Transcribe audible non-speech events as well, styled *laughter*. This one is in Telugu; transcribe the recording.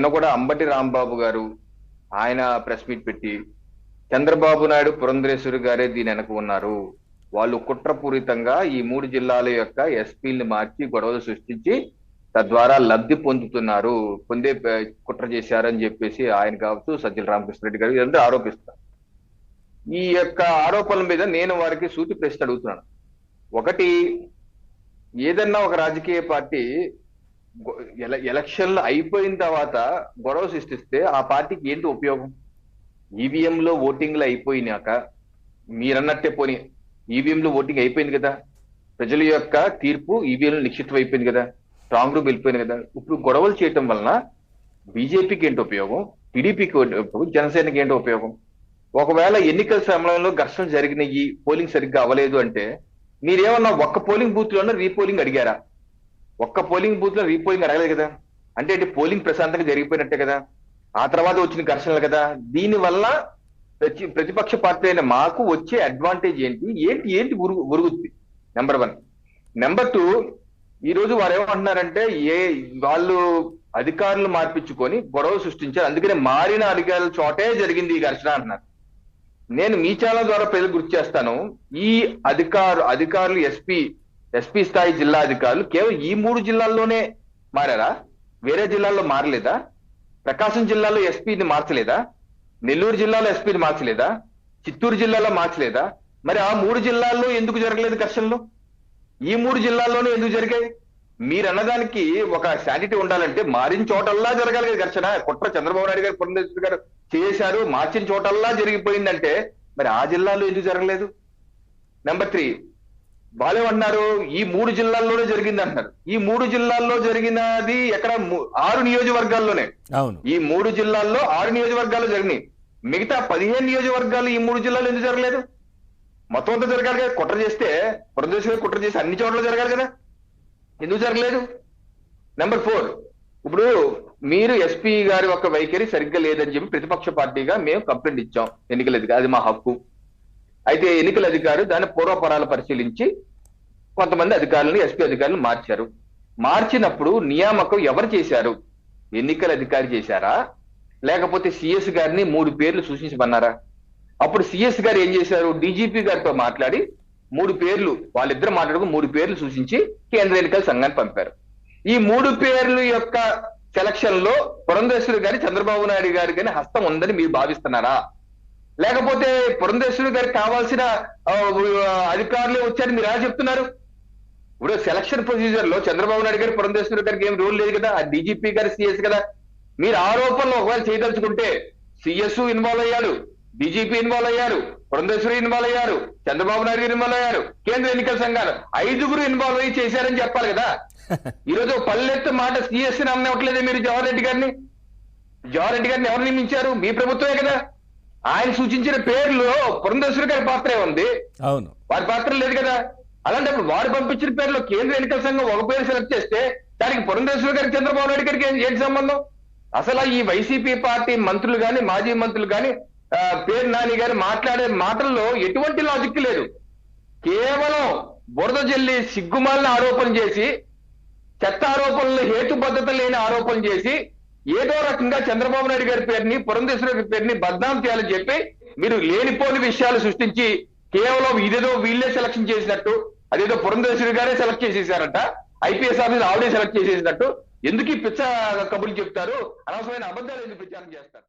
నిన్న కూడా అంబటి రాంబాబు గారు ఆయన ప్రెస్ మీట్ పెట్టి చంద్రబాబు నాయుడు పురంధరేశ్వరి గారే దీని వెనక ఉన్నారు. వాళ్ళు కుట్రపూరితంగా ఈ మూడు జిల్లాల యొక్క ఎస్పీల్ని మార్చి గొడవలు సృష్టించి తద్వారా లబ్ధి పొందుతున్నారు. పొందే కుట్ర చేశారని చెప్పేసి ఆయన కావచ్చు సజ్జల రామకృష్ణారెడ్డి గారు ఇదంతా ఆరోపిస్తారు. ఈ యొక్క ఆరోపణల మీద నేను వారికి సూటి ప్రశ్న అడుగుతున్నాను. ఒకటి ఏదన్నా ఒక రాజకీయ పార్టీ ఎలక్షన్లు అయిపోయిన తర్వాత గొడవ సృష్టిస్తే ఆ పార్టీకి ఏంటి ఉపయోగం? ఈవీఎం లో ఓటింగ్లు అయిపోయినాక మీరన్నట్టే పోని ఈవీఎం లో ఓటింగ్ అయిపోయింది కదా. ప్రజల యొక్క తీర్పు ఈవీఎం నిక్షిప్తం అయిపోయింది కదా. స్ట్రాంగ్ రూమ్ వెళ్ళిపోయింది కదా. ఇప్పుడు గొడవలు చేయటం వలన బీజేపీకి ఏంటి ఉపయోగం? టీడీపీకి ఏంటి ఉపయోగం? జనసేనకి ఏంటి ఉపయోగం? ఒకవేళ ఎన్నికల సమయంలో ఘర్షణ జరిగినాయి పోలింగ్ సరిగ్గా అవ్వలేదు అంటే మీరేమన్నా ఒక్క పోలింగ్ బూత్లోనే రీపోలింగ్ అడిగారా? ఒక్క పోలింగ్ బూత్లో రీపోలింగ్ అడగలేదు కదా. అంటే ఏంటి? పోలింగ్ ప్రశాంతంగా జరిగిపోయినట్టే కదా. ఆ తర్వాత వచ్చిన ఘర్షణలు కదా. దీని వల్ల ప్రతి ప్రతిపక్ష పార్టీ అయిన మాకు వచ్చే అడ్వాంటేజ్ ఏంటి? ఏంటి ఏంటి ఉరుగుద్ది? నెంబర్ వన్ నెంబర్ టూ ఈ రోజు వారు ఏమంటున్నారంటే ఏ వాళ్ళు అధికారులు మార్పించుకొని గొడవ సృష్టించారు. అందుకనే మారిన అధికారుల చోటే జరిగింది ఈ ఘర్షణ అంటున్నారు. నేను మీ ఛానల్ ద్వారా ప్రజలు గుర్తు చేస్తాను. ఈ అధికారు అధికారులు ఎస్పీ ఎస్పీ స్థాయి జిల్లా అధికారులు కేవలం ఈ మూడు జిల్లాల్లోనే మారారా? వేరే జిల్లాల్లో మారలేదా? ప్రకాశం జిల్లాలో ఎస్పీని మార్చలేదా? నెల్లూరు జిల్లాలో ఎస్పీని మార్చలేదా? చిత్తూరు జిల్లాలో మార్చలేదా? మరి ఆ మూడు జిల్లాల్లో ఎందుకు జరగలేదు ఘర్షణలు? ఈ మూడు జిల్లాల్లోనే ఎందుకు జరిగాయి? మీరు అన్నదానికి ఒక శానిటీ ఉండాలంటే మారిన చోటల్లా జరగాలి కదా ఘర్షణ. కుట్ర చంద్రబాబు నాయుడు గారు పురంధేశ్వరి గారు చేశారు మార్చిన చోటల్లా జరిగిపోయిందంటే మరి ఆ జిల్లాలో ఎందుకు జరగలేదు? నెంబర్ త్రీ వాళ్ళేమన్నారు ఈ మూడు జిల్లాల్లోనే జరిగింది అంటున్నారు ఈ మూడు జిల్లాల్లో జరిగినది ఎక్కడ? ఆరు నియోజకవర్గాల్లోనే. ఈ మూడు జిల్లాల్లో ఆరు నియోజకవర్గాలు జరిగినాయి. మిగతా పదిహేను నియోజకవర్గాలు ఈ మూడు జిల్లాలు ఎందుకు జరగలేదు? మొత్తం అంతా జరగాలి కదా. కుట్ర చేస్తే పురంధేశ్వరి కుట్ర చేసి అన్ని చోట్ల జరగాలి కదా. ఎందుకు జరగలేదు? నెంబర్ ఫోర్ ఇప్పుడు మీరు ఎస్పీ గారి యొక్క వైఖరి సరిగ్గా లేదని చెప్పి ప్రతిపక్ష పార్టీగా మేము కంప్లైంట్ ఇచ్చాం. ఎన్నికల అధికారి అది మా హక్కు. అయితే ఎన్నికల అధికారులు దాని పూర్వపరాలు పరిశీలించి కొంతమంది అధికారులను ఎస్పీ అధికారులను మార్చారు. మార్చినప్పుడు నియామకం ఎవరు చేశారు? ఎన్నికల అధికారి చేశారా? లేకపోతే సిఎస్ గారిని మూడు పేర్లు సూచించమన్నారా? అప్పుడు సిఎస్ గారు ఏం చేశారు? డీజీపీ గారితో మాట్లాడి మూడు పేర్లు వాళ్ళిద్దరు మాట్లాడుకు మూడు పేర్లు సూచించి కేంద్ర ఎన్నికల సంఘాన్ని పంపారు. ఈ మూడు పేర్లు యొక్క సెలక్షన్లో పురంధేశ్వరి గారి చంద్రబాబు నాయుడు గారి కానీ హస్తం ఉందని మీరు భావిస్తున్నారా? లేకపోతే పురంధేశ్వరి గారికి కావాల్సిన అధికారులే వచ్చారని మీరు ఎలా చెప్తున్నారు? ఇప్పుడు సెలక్షన్ ప్రొసీజర్లో చంద్రబాబు నాయుడు గారి పురంధేశ్వరి గారికి ఏం రూల్ లేదు కదా? డీజీపీ గారి సిఎస్ కదా? మీరు ఆరోపణలు ఒకవేళ చేయదలుచుకుంటే సిఎస్ ఇన్వాల్వ్ అయ్యాడు డీజీపీ ఇన్వాల్వ్ అయ్యారు పురంధేశ్వరి ఇన్వాల్వ్ అయ్యారు చంద్రబాబు నాయుడు గారు ఇన్వాల్వ్ అయ్యారు కేంద్ర ఎన్నికల సంఘాలు ఐదుగురు ఇన్వాల్వ్ అయ్యి చేశారని చెప్పాలి కదా? *laughs* ఈ రోజు పల్లెత్తు మాట సిఎస్ అన్నట్లేదే మీరు జవహర్ రెడ్డి గారిని? జవహర్ రెడ్డి గారిని ఎవరు నియమించారు మీ ప్రభుత్వమే కదా? ఆయన సూచించిన పేర్లు పురంధేశ్వరి గారి పాత్రే ఉంది. అవును. వారి పాత్ర లేదు కదా. అలాంటప్పుడు వారు పంపించిన పేర్లో కేంద్ర ఎన్నికల సంఘం ఒక పేరు సెలెక్ట్ చేస్తే దానికి పురంధేశ్వరి గారికి చంద్రబాబు నాయుడు గారికి ఏం- ఏంటి సంబంధం? అసలు ఈ వైసీపీ పార్టీ మంత్రులు గాని మాజీ మంత్రులు గాని ఆ, పేరు నాని గాని మాట్లాడే మాటల్లో ఎటువంటి లాజిక్ లేదు. కేవలం బురద జల్లి సిగ్గుమాలిన ఆరోపణ చేసి చెత్త ఆరోపణలు హేతుబద్ధత లేని ఆరోపణ చేసి ఏదో రకంగా చంద్రబాబు నాయుడు గారి పేరుని పురంధేశ్వరి గారి పేరుని బద్నాం చేయాలని చెప్పి మీరు లేనిపోని విషయాలు సృష్టించి కేవలం ఇదేదో వీళ్ళే సెలక్షన్ చేసినట్టు అదేదో పురంధేశ్వరి గారే సెలెక్ట్ చేసేసారట ఐపీఎస్ ఆఫీస్ ఆవిడే సెలెక్ట్ చేసేసినట్టు. ఎందుకు ఈ పిచ్చ కబుర్లు చెప్తారు? అనవసరమైన అబద్ధాలు ఎందుకు ప్రచారం చేస్తారు?